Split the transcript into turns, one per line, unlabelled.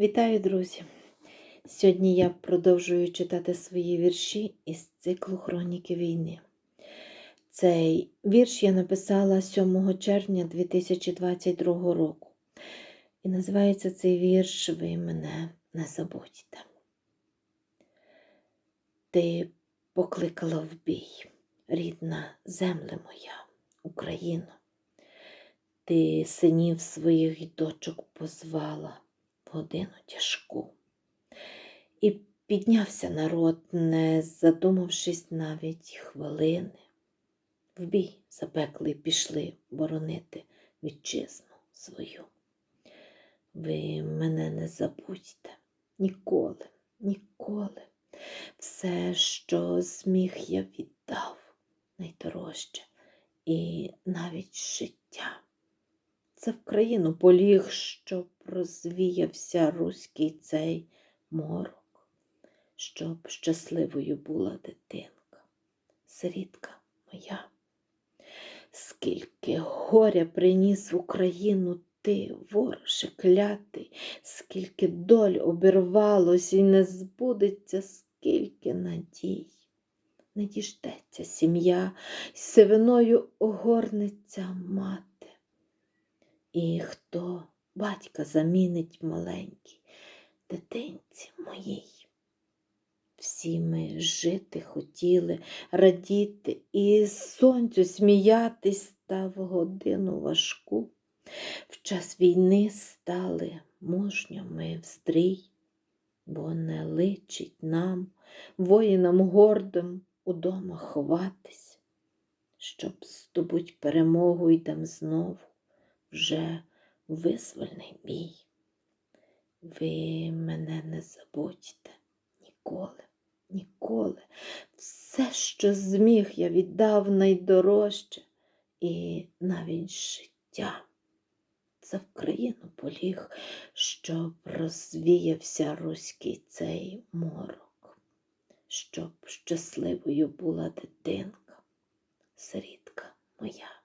Вітаю, друзі! Сьогодні я продовжую читати свої вірші із циклу Хроніки війни. Цей вірш я написала 7 червня 2022 року. І називається цей вірш Ви мене не забудьте. Ти покликала в бій, рідна земле моя, Україно. Ти синів своїх дочок позвала годину тяжку. І піднявся народ, не задумавшись навіть хвилини. В бій запеклий пішли боронити вітчизну свою. Ви мене не забудьте ніколи, ніколи. Все, що зміг, я віддав найдорожче і навіть життя. Це в країну поліг, щоб розвіявся руський цей морок, щоб щасливою була дитинка, сирітка моя. Скільки горя приніс в Україну ти, вороже клятий, скільки доль обірвалось і не збудеться, скільки надій. Не діждеться сім'я, сивиною огорнеться мати. І хто батька замінить маленький дитинці моїй. Всі ми жити хотіли, радіти і сонцю сміятись та в годину важку. В час війни стали мужньо ми в стрій, бо не личить нам, воїнам гордим, удома ховатись, щоб здобуть перемогу йдем знову вже визвольний бій. Ви мене не забудьте ніколи, ніколи. Все, що зміг, я віддав найдорожче і навіть життя. Це в країну поліг, щоб розвіявся руський цей морок, щоб щасливою була дитинка, сирітка моя.